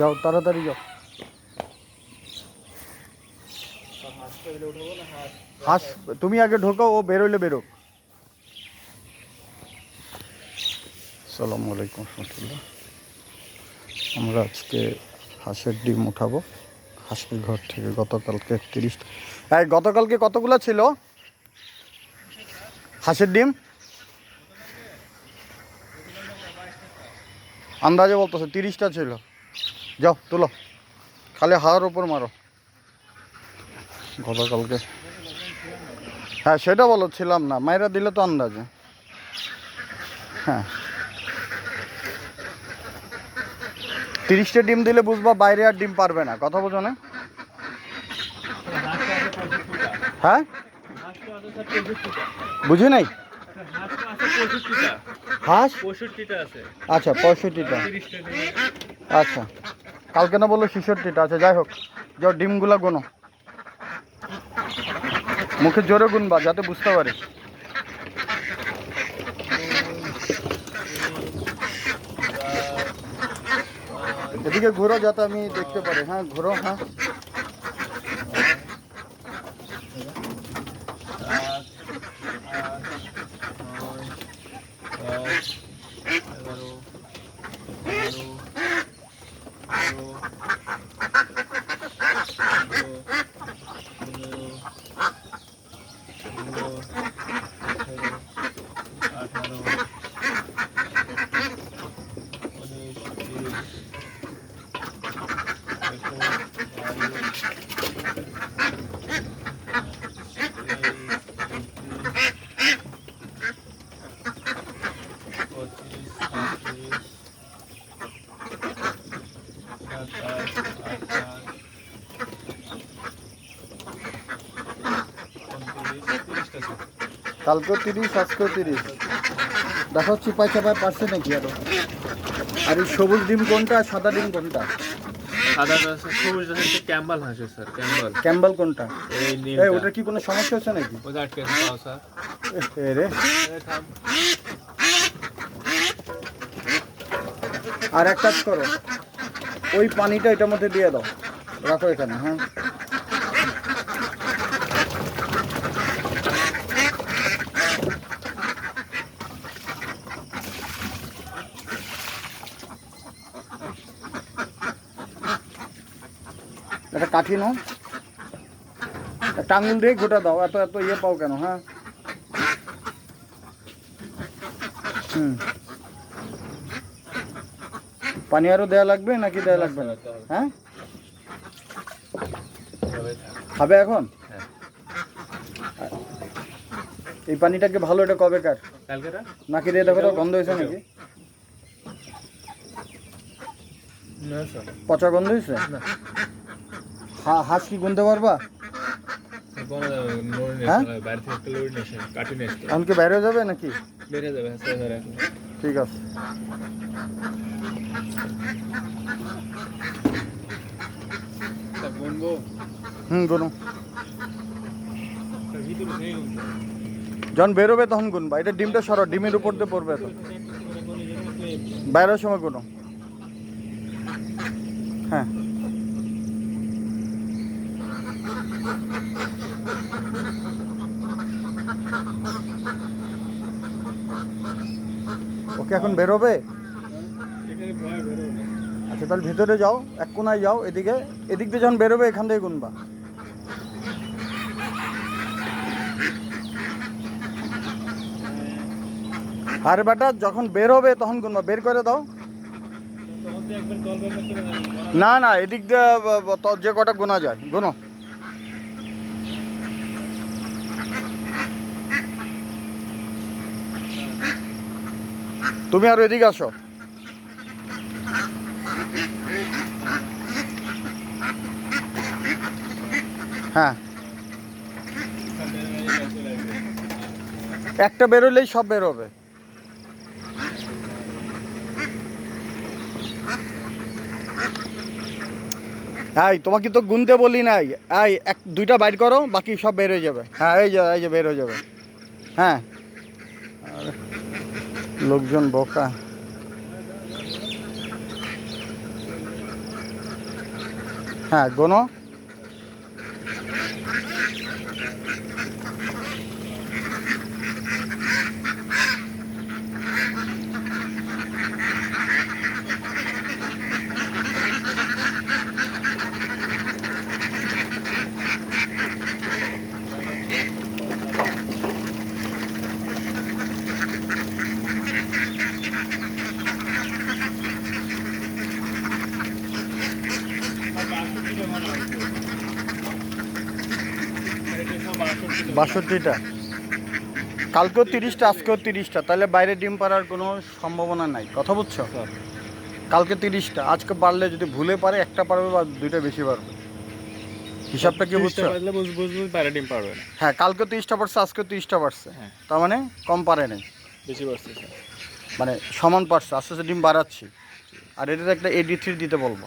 যাও, তাড়াতাড়ি যাও। হাঁস, তুমি আগে ঢোকো ও বেরোলে বেরো সালামু আলাইকুম রহমতুল্লাহ। আমরা আজকে হাঁসের ডিম উঠাবো। হাঁসের ঘর থেকে গতকালকে তিরিশ এই, গতকালকে কতগুলো ছিল? হাঁসের ডিম? আন্দাজে বলতেছে তিরিশটা ছিল। যাও তুলো। খালি হাওয়ার উপর মারো। গতকালকে। হ্যাঁ সেটা বলো ছিলাম না মায়েরা দিলে তো আন্দাজে। হ্যাঁ। তিরিশটা ডিম দিলে বুঝবা বাইরে আর ডিম পারবে না কথা বোঝো না? হ্যাঁ? বুঝি নাই? হাঁস? আচ্ছা পঁয়ষট্টিটা। আচ্ছা। কালকে না বলল ছেষট্টিটা আছে, যাই হোক, যাও, ডিমগুলো গোনো। মুখে জোরে গুনবা, যাতে বুঝতে পারি। এদিকে ঘোরো, যাতে আমি দেখতে পারি। হ্যাঁ ঘোরো হ্যাঁ। কালকেও তিরিশ আজকেও তিরিশ। দেখো চিপাই চাপাই পারছে নাকি আরও? আর এই সবুজ ডিম কোনটা আর সাদা ডিম কোনটা? সাদা রস সবুজ হচ্ছে ক্যাম্বাল হাঁসে স্যার ক্যাম্বাল। ক্যাম্বেল কোনটা? এই ওটার কি কোনো সমস্যা হচ্ছে নাকি? ওটা আটকে আছে স্যার। রে। আর এক কাজ করো ওই পানিটা এটার মধ্যে দিয়ে দাও। রাখো এখানে হ্যাঁ? কাঠি নাও। একটা আঙুল দিয়ে গোটা দাও এত এত ইয়ে পাও কেন হ্যাঁ? হুম। পানি আরও দেয়া লাগবে নাকি দেয়া লাগবে না? হ্যাঁ? খাবে এখন। এই পানিটাকে ভালো এটা কবে কার? নাকি দিয়ে দেখো তো গন্ধ হয়েছে নাকি? পচা গন্ধ হয়েছে? না। হাঁস কি গুনতে পারবা নেই হ্যাঁ? বাইরে যাবে নাকি। ঠিক আছে হুম, গুনো। যখন বেরোবে তখন গুনবা এটা ডিমটা সরো ডিমের উপর দিয়ে পড়বে তো বাইরের সময় গুনো হ্যাঁ ওকে এখন বেরোবে বেরোবে। আচ্ছা তাহলে ভিতরে যাও, এক কোনায় যাও, এদিকে এদিক দিয়ে যখন বেরোবে, এখান থেকে গুনবা আরে বেটা, যখন বের হবে তখন গুনবা বের করে দাও না না। এদিক দিয়ে যে কটা গোনা যায়, গুনো তুমি আর এদিকে আসো। হ্যাঁ। একটা বেরোলেই সব বেরোবে। এই, তোমাকে তো গুনতে বলি নাই। এই, এক, দুইটা বাইর করো, বাকি সব বের হয়ে যাবে। হ্যাঁ এই যে এই যে বের হয়ে যাবে। হ্যাঁ। লোকজন বকা। হ্যাঁ গোনো। বাষট্টিটা। কালকেও তিরিশটা আজকেও তিরিশটা। তাহলে বাইরে ডিম পাড়ার কোনো সম্ভাবনা নাই। কথা বুঝছ? কালকে তিরিশটা আজকে পারলে যদি ভুলে পারে একটা পারবে বা দুইটা বেশি পারবে। হিসাবটা কি বুঝছ? বাইরে ডিম পারবে হ্যাঁ কালকে তিরিশটা পারছে আজকে তিরিশটা পারছে। হ্যাঁ। তার মানে কম পারে নাই। বেশি পারছে মানে সমান পারছে আস্তে আস্তে ডিম বাড়াচ্ছি। আর এটাতে একটা এডি থ্রি দিতে বলব।